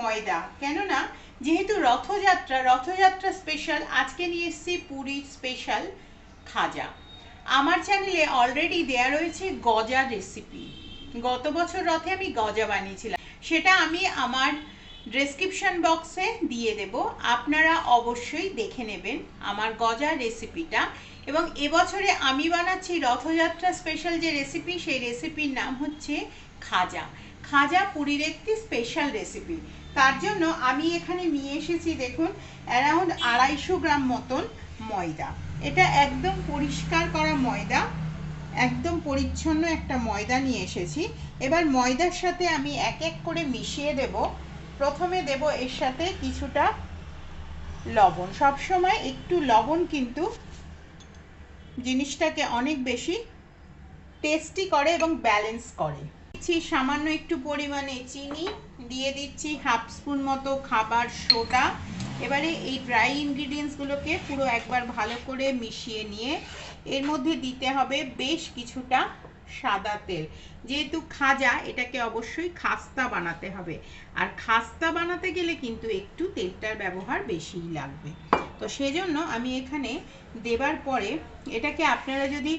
ময়দা। কেননা, যেহেতু রথযাত্রা রথযাত্রা স্পেশাল আজকে নিয়ে এসেছি পুরীর স্পেশাল খাজা। আমার চ্যানেলে অলরেডি দেয়া রয়েছে গজা রেসিপি গত বছর রথে আমি গজা বানিয়েছিলাম। সেটা আমি আমার ডেসক্রিপশন বক্সে দিয়ে দেব। আপনারা অবশ্যই দেখে নেবেন আমার গজা রেসিপিটা এবং এবছরে আমি বানাচ্ছি রথযাত্রা স্পেশাল যে রেসিপি সেই রেসিপির নাম হচ্ছে খাজা। খাজা পুরীর একটি স্পেশাল রেসিপি তার জন্য আমি এখানে নিয়ে এসেছি দেখুন অ্যারাউন্ড আড়াইশো গ্রাম মতন ময়দা। এটা একদম পরিষ্কার করা ময়দা, একদম পরিচ্ছন্ন একটা ময়দা নিয়ে এসেছি। এবার ময়দার সাথে আমি এক এক করে মিশিয়ে দেব। প্রথমে দেব এর সাথে কিছুটা লবণ। সবসময় একটু লবণ কিন্তু জিনিসটাকে অনেক বেশি টেস্টি করে এবং ব্যালেন্স করে। দিচ্ছি সামান্য একটু পরিমাণে চিনি, দিয়ে দিচ্ছি হাফ স্পুন মতো খাবার সোডা। এবারে এই ড্রাই ইনগ্রিডিয়েন্টসগুলোকে পুরো একবার ভালো করে মিশিয়ে নিয়ে এর মধ্যে দিতে হবে বেশ কিছুটা সাদা তেল। যেহেতু খাজা, এটাকে অবশ্যই খাস্তা বানাতে হবে। আর খাস্তা বানাতে গেলে কিন্তু একটু তেলটার ব্যবহার বেশিই লাগবে। তো সেজন্য আমি এখানে দেবার পরে এটাকে আপনারা যদি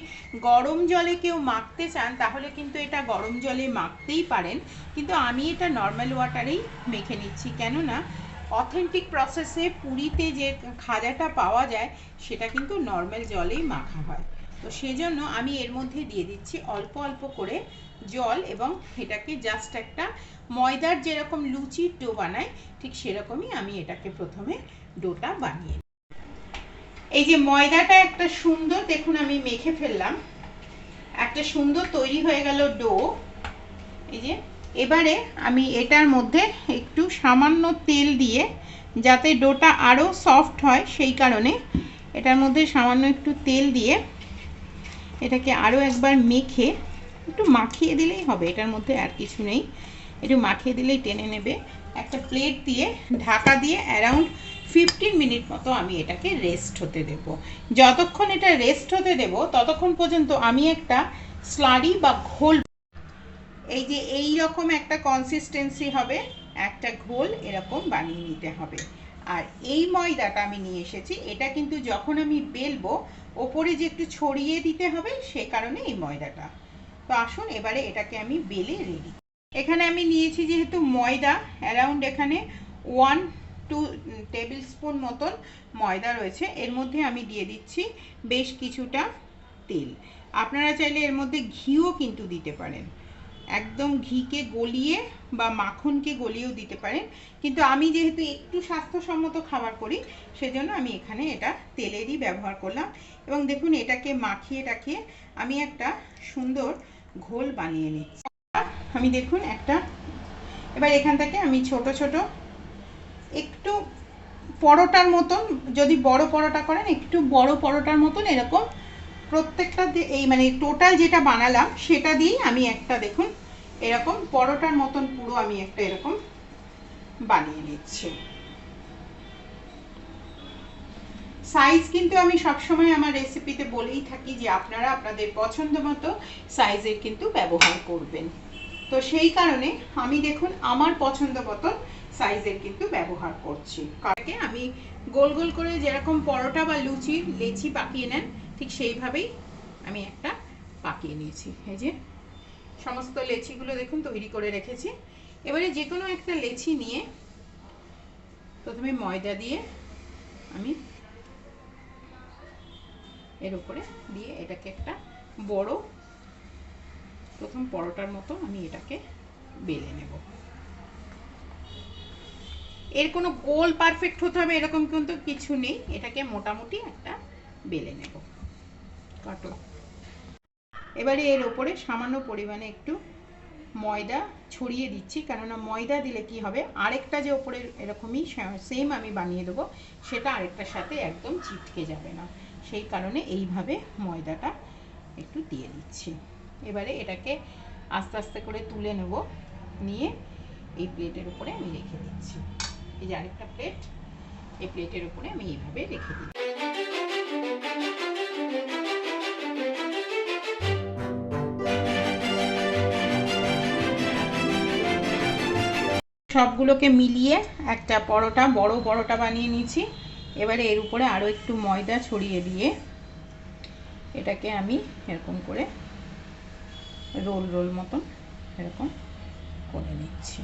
গরম জলে কেউ মাখতে চান, তাহলে কিন্তু এটা গরম জলে মাখতেই পারেন কিন্তু আমি এটা নর্মাল ওয়াটারেই মেখে নিচ্ছি কেননা অথেন্টিক প্রসেসে পুরীতে যে খাজাটা পাওয়া যায়, সেটা কিন্তু নর্মাল জলেই মাখা হয় তো সেজন্য আমি এর মধ্যে দিয়ে দিচ্ছি অল্প অল্প করে জল এবং এটাকে জাস্ট একটা ময়দার যেরকম লুচির ডো বানায় ঠিক সেরকমই আমি এটাকে প্রথমে ডোটা বানিয়ে। এই যে ময়দাটা একটা সুন্দর, দেখুন আমি মেখে ফেললাম। একটা সুন্দর তৈরি হয়ে গেল ডো। এই যে, এবারে আমি এটার মধ্যে একটু সামান্য তেল দিয়ে, যাতে ডোটা আরও সফট হয় সেই কারণে, এটার মধ্যে সামান্য একটু তেল দিয়ে এটাকে আরও একবার মেখে একটু মাখিয়ে দিলেই হবে, এটার মধ্যে আর কিছু নেই। একটু মাখিয়ে দিলেই টেনে নেবে। একটা প্লেট দিয়ে ঢাকা দিয়ে অ্যারাউন্ড ফিফটিন মিনিট মতো আমি এটাকে রেস্ট হতে দেব। যতক্ষণ এটা রেস্ট হতে দেব, ততক্ষণ পর্যন্ত আমি একটা স্লারি বা ঘোল এই যে এই রকম একটা কনসিস্টেন্সি হবে, একটা ঘোল এরকম বানিয়ে নিতে হবে। আর এই ময়দাটা আমি নিয়ে এসেছি, এটা কিন্তু যখন আমি বেলবো, ওপরে যে একটু ছড়িয়ে দিতে হবে, সে কারণে এই ময়দাটা। তো আসুন, এবারে এটাকে আমি বেলে রেডি এখানে আমি নিয়েছি যেহেতু ময়দা অ্যারাউন্ড এখানে ওয়ান টু টেবিল স্পুন মতন ময়দা রয়েছে। এর মধ্যে আমি দিয়ে দিচ্ছি বেশ কিছুটা তেল। আপনারা চাইলে এর মধ্যে ঘিও কিন্তু দিতে পারেন। একদম ঘিকে গলিয়ে বা মাখনকে গলিয়েও দিতে পারেন। কিন্তু আমি যেহেতু একটু স্বাস্থ্যসম্মত খাবার করি, সেজন্য আমি এখানে এটা তেলেরই ব্যবহার করলাম। এবং দেখুন, এটাকে মাখিয়ে টাখিয়ে আমি একটা সুন্দর ঘোল বানিয়ে নিচ্ছি। আমি দেখুন একটা, এবার এখান থেকে আমি ছোট ছোট একটু পরোটার মতন, যদি বড় পরোটা করেন, একটু বড় পরোটার মতন এরকম প্রত্যেকটা এই মানে টোটাল যেটা বানালাম, সেটা দিয়েই আমি একটা দেখুন, এরকম পরোটার মতন পুরো আমি একটা এরকম বানিয়ে নিচ্ছি। সাইজ কিন্তু আমি সবসময় আমার রেসিপিতে বলেই থাকি যে আপনারা আপনাদের পছন্দ মতো সাইজের কিন্তু ব্যবহার করবেন। তো সেই কারণে আমি দেখুন, আমার পছন্দ মতো সাইজের কিন্তু ব্যবহার করছি। কারকে আমি গোল গোল করে যেরকম পরোটা বা লুচি, লেচি পাকিয়ে নেন, ঠিক সেইভাবেই আমি একটা পাকিয়ে নিয়েছি। এই যে সমস্ত লেচিগুলো দেখুন, তৈরি করে রেখেছি। এবারে যে কোনো একটা লেচি নিয়ে প্রথমে ময়দা দিয়ে আমি এর উপরে দিয়ে এটাকে একটা বড়, প্রথম পরোটার মতো আমি এটাকে বেলে নেব। এর কোনো গোল পারফেক্ট হতে হবে এরকম কিন্তু কিছু নেই। এটাকে মোটামুটি একটা বেলে নেব। কাটো। এবারে এর উপরে সামান্য পরিমাণে একটু ময়দা ছড়িয়ে দিচ্ছি, কেননা ময়দা দিলে কি হবে? আরেকটা যে ওপরে এরকমই সেম আমি বানিয়ে দেবো, সেটা আরেকটার সাথে একদম চিটকে যাবে না। সেই কারণে এইভাবে ময়দাটা একটু দিয়ে দিচ্ছি। এবারে এটাকে আস্তে আস্তে করে তুলে নেব। নিয়ে এই প্লেটের উপরে আমি রেখে দিচ্ছি। এই যে আরেকটা প্লেট এই প্লেটের উপরে আমি এইভাবে রেখে দিই সবগুলোকে মিলিয়ে একটা পরোটা, বড় পরোটা বানিয়ে নিয়েছি। এবারে এর উপরে আরও একটু ময়দা ছড়িয়ে দিয়ে এটাকে আমি এরকম করে রোল রোল মতন এরকম করে নিচ্ছি।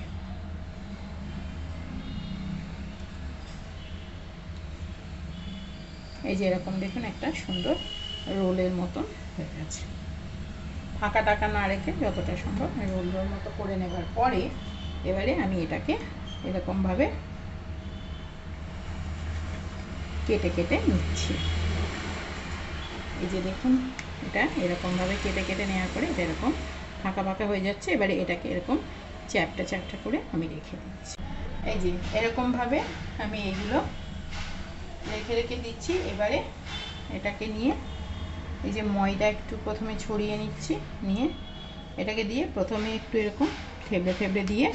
এই যে এরকম দেখুন একটা সুন্দর রোলের মতন হয়ে গেছে। ফাঁকা টাকা না রেখে যতটা সম্ভব রোল রোল মতো করে নেবার পরে এবারে আমি এটাকে এরকমভাবে কেটে কেটে নিচ্ছি। এই যে দেখুন, এটা এরকমভাবে কেটে কেটে নেওয়ার পরে এটা এরকম ফাঁকা ফাঁকা হয়ে যাচ্ছে। এবারে এটাকে এরকম চ্যাপটা চ্যাপটা করে আমি রেখে দিচ্ছি। এই যে এরকমভাবে আমি এগুলো রেখে রেখে দিচ্ছি। এবারে এটাকে নিয়ে এই যে ময়দা একটু প্রথমে ছড়িয়ে নিচ্ছি, নিয়ে এটাকে দিয়ে প্রথমে একটু এরকম থেবড়ে থেবড়ে দিয়ে,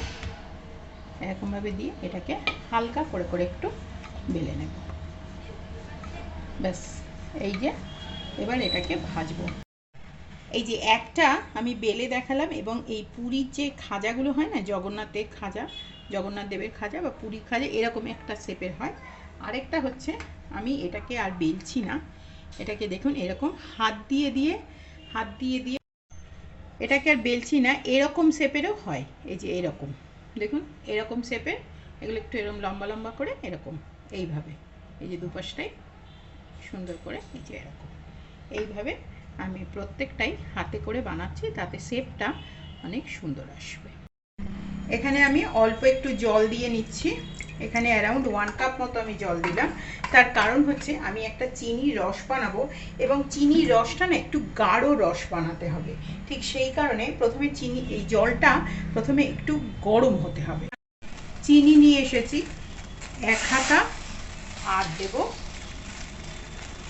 এরকমভাবে দিয়ে এটাকে হালকা করে করে একটু বেলে নেব। ব্যাস, এই যে এবার এটাকে ভাজবো। এই যে একটা আমি বেলে দেখালাম এবং এই পুরীর যে খাজাগুলো হয় না, জগন্নাথের খাজা, জগন্নাথ দেবের খাজা বা পুরীর খাজা, এরকম একটা শেপের হয়। আরেকটা হচ্ছে, আমি এটাকে আর বেলছি না। এটাকে দেখুন, এরকম হাত দিয়ে দিয়ে, হাত দিয়ে দিয়ে। এটাকে আর বেলছি না, এরকম শেপেরও হয়। এই যে এরকম, দেখুন, এরকম শেপের, এগুলো একটু এরকম লম্বা লম্বা করে, এরকম, এইভাবে। এই যে দুপাশটাই সুন্দর করে, এই যে এরকম। এইভাবে আমি প্রত্যেকটাই হাতে করে বানাচ্ছি, তাতে শেপটা অনেক সুন্দর আসবে। এখানে আমি অল্প একটু জল দিয়ে নিচ্ছি। এখানে অ্যারাউন্ড ওয়ান কাপ মতো আমি জল দিলাম। তার কারণ হচ্ছে আমি একটা চিনির রস বানাবো এবং চিনির রসটা না একটু গাঢ় রস বানাতে হবে। ঠিক সেই কারণে প্রথমে চিনি, এই জলটা প্রথমে একটু গরম হতে হবে। চিনি নিয়ে এসেছি। এক হাতা, আর দেব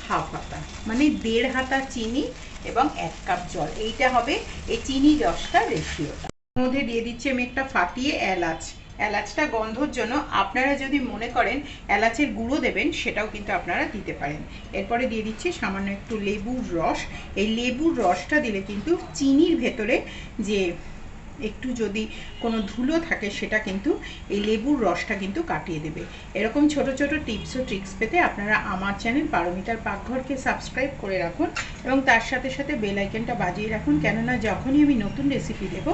হাফ হাতা মানে দেড় হাতা চিনি এবং এক কাপ জল। এইটা হবে এই চিনি রসটা রেশিওটা। মধ্যে দিয়ে দিচ্ছি আমি একটা ফাটিয়ে এলাচ। এলাচটা গন্ধর জন্য আপনারা যদি মনে করেন এলাচের গুঁড়ো দেবেন, সেটাও কিন্তু আপনারা দিতে পারেন। এরপরে দিয়ে দিচ্ছি সামান্য একটু লেবুর রস। এই লেবুর রসটা দিলে কিন্তু চিনির ভেতরে যে একটু যদি কোনো ধুলো থাকে, সেটা কিন্তু এই লেবুর রসটা কিন্তু কাটিয়ে দেবে। এরকম ছোট ছোট টিপস ও ট্রিক্স পেতে আপনারা আমার চ্যানেল পারমিতার পাকঘরকে সাবস্ক্রাইব করে রাখুন এবং তার সাথে সাথে বেল আইকনটা বাজিয়ে রাখুন, কেননা যখনই আমি নতুন রেসিপি দেব,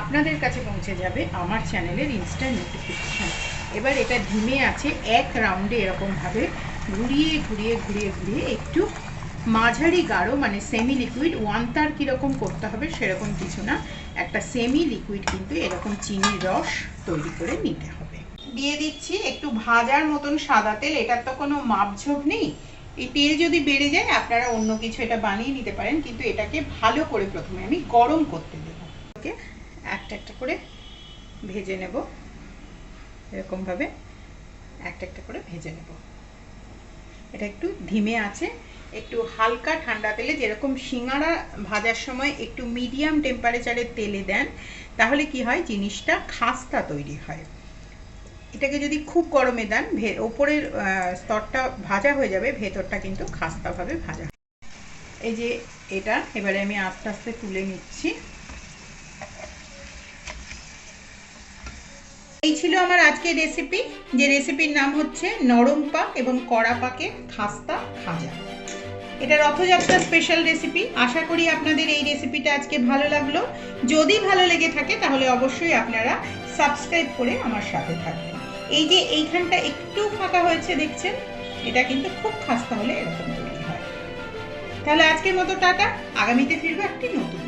আপনাদের কাছে পৌঁছে যাবে আমার চ্যানেলের ইনস্ট্যান্ট নোটিফিকেশান এবার এটা ধিমে আছে এক রাউন্ডে এরকমভাবে ঘুরিয়ে ঘুরিয়ে ঘুরিয়ে ঘুরিয়ে একটু মাঝারি গাঢ় মানে সেমি লিকুইড ওয়ান তার কীরকম করতে হবে সেরকম কিছু না। একটা সেমি লিকুইড কিন্তু এরকম চিনির রস তৈরি করে নিতে হবে। দিয়ে দিচ্ছি একটু ভাজার মতন সাদা তেল, এটার তো কোনো মাপঝোপ নেই। এই তেল যদি বেড়ে যায়, আপনারা অন্য কিছু এটা বানিয়ে নিতে পারেন, কিন্তু এটাকে ভালো করে প্রথমে আমি গরম করতে দেবো। ওকে, একটা একটা করে ভেজে নেব। এরকমভাবে একটা একটা করে ভেজে নেব। এটা একটু ধিমে আছে একটু হালকা ঠান্ডা তেলে, যেরকম সিঙ্গারা ভাজার সময় একটু মিডিয়াম টেম্পারেচারে তেলে দেন, তাহলে কি হয়? জিনিসটা খাস্তা তৈরি হয়। এটাকে যদি খুব গরমে দেন ওপরের স্তরটা ভাজা হয়ে যাবে, ভেতরটা কিন্তু খাস্তাভাবে ভাজা এই যে এটা, এবারে আমি আস্তে আস্তে তুলে নিচ্ছি। এই ছিল আমার আজকের রেসিপি যে রেসিপির নাম হচ্ছে নরম পাক এবং কড়া পাকে খাস্তা খাজা এটা রথযাত্রা স্পেশাল রেসিপি আশা করি আপনাদের এই রেসিপিটা আজকে ভালো লাগল। যদি ভালো লেগে থাকে, তাহলে অবশ্যই আপনারা সাবস্ক্রাইব করে আমার সাথে থাকবেন। এই যে এইখানটা একটু ফাঁকা হয়েছে, দেখছেন? এটা কিন্তু খুব খাস্তা হলে এরকম তৈরি হয়। তাহলে আজকের মতো টাটা। আগামীতে ফিরবো একটি নতুন